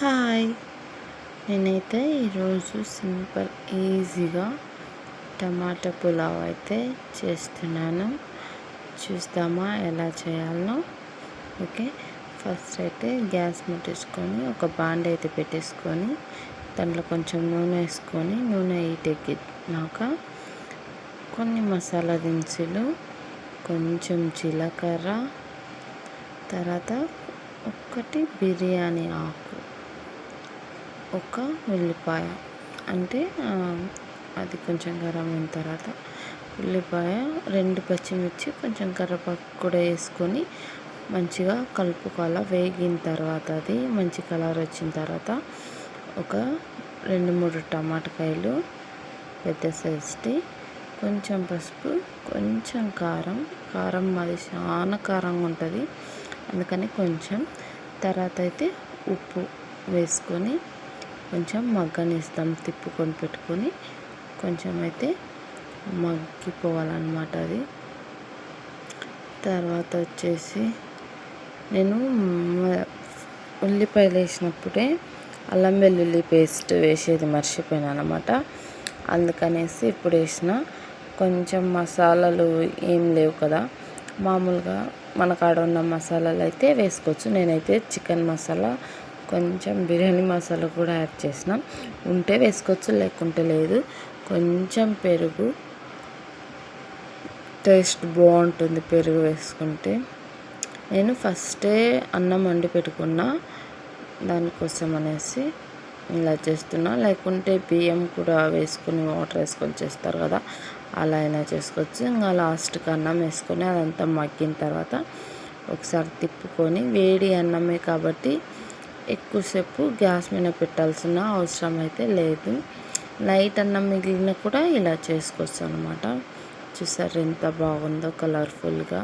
Hi. నేనైతే ఈరోజు simple ఈజీగా టమాటా పులావ్ అయితే చేస్తున్నాను. చూస్తామా ఎలా చేయాలనో. ఓకే ఫస్ట్ అయితే గ్యాస్ ముట్టేసుకొని ఒక బాండ్ అయితే పెట్టేసుకొని దాంట్లో కొంచెం నూనె వేసుకొని నూనె ఈటెక్కినాక కొన్ని మసాలా దినుసులు కొంచెం జీలకర్ర తర్వాత ఒక్కటి బిర్యానీ ఆకు. ఒక ఉల్లిపాయ. అంటే అది కొంచెం గరం అయిన తర్వాత ఉల్లిపాయ రెండు పచ్చిమిర్చి కొంచెం కరివేపాకు కూడా వేసుకొని మంచిగా కలుపుకోవాలి. వేగిన తర్వాత అది మంచి కలర్ వచ్చిన తర్వాత ఒక రెండు మూడు టమాటకాయలు పెద్ద సైజ్ది కొంచెం పసుపు కొంచెం కారం. కారం అది చాలా కారంగా ఉంటుంది. అందుకని కొంచెం తర్వాత అయితే ఉప్పు వేసుకొని కొంచెం మగ్గనిస్తాం తిప్పుకొని పెట్టుకొని కొంచెం అయితే మగ్గిపోవాలన్నమాట అది. తర్వాత వచ్చేసి నేను ఉల్లిపాయలు వేసినప్పుడే అల్లం వెల్లుల్లి పేస్ట్ వేసేది మర్చిపోయాను అనమాట అందుకనేసి ఇప్పుడు వేసిన కొంచెం మసాలాలు ఏం లేవు కదా. మామూలుగా మన కాడ ఉన్న మసాలాలు అయితే వేసుకోవచ్చు. నేనైతే చికెన్ మసాలా కొంచెం బిర్యానీ మసాలా కూడా యాడ్ చేసినాం. ఉంటే వేసుకోవచ్చు లేకుంటే లేదు. కొంచెం పెరుగు. టేస్ట్ బాగుంటుంది పెరుగు వేసుకుంటే. నేను ఫస్టే అన్నం వండి పెట్టుకున్నా. దానికోసం అనేసి ఇలా చేస్తున్నా. లేకుంటే బియ్యం కూడా వేసుకొని వాటర్ వేసుకొని చేస్తారు కదా అలా అయినా చేసుకోవచ్చు. ఇంకా లాస్ట్కి అన్నం వేసుకొని అదంతా మగ్గిన తర్వాత ఒకసారి తిప్పుకొని వేడి అన్నమే కాబట్టి ఎక్కువసేపు గ్యాస్ మీద పెట్టాల్సిన అవసరం అయితే లేదు. నైట్ అన్నం మిగిలిన కూడా ఇలా చేసుకోవచ్చు అనమాట చూసారు ఎంత బాగుందో కలర్ఫుల్గా.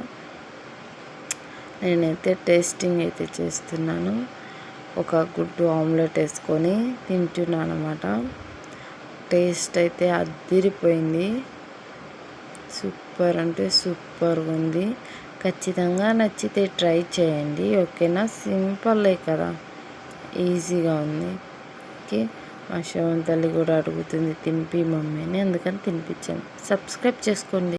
నేనైతే టేస్టింగ్ అయితే చేస్తున్నాను. ఒక గుడ్డు ఆమ్లెట్ వేసుకొని తింటున్నాను అనమాట టేస్ట్ అయితే అద్దిరిపోయింది సూపర్ అంటే సూపర్గా ఉంది. ఖచ్చితంగా నచ్చితే ట్రై చేయండి. ఓకేనా? సింపుల్లే కదా. ఈజీగా ఉంది. ఓకే మా శవం తల్లి కూడా అడుగుతుంది తినిపి మమ్మీని. అందుకని తినిపించాను. సబ్స్క్రైబ్ చేసుకోండి.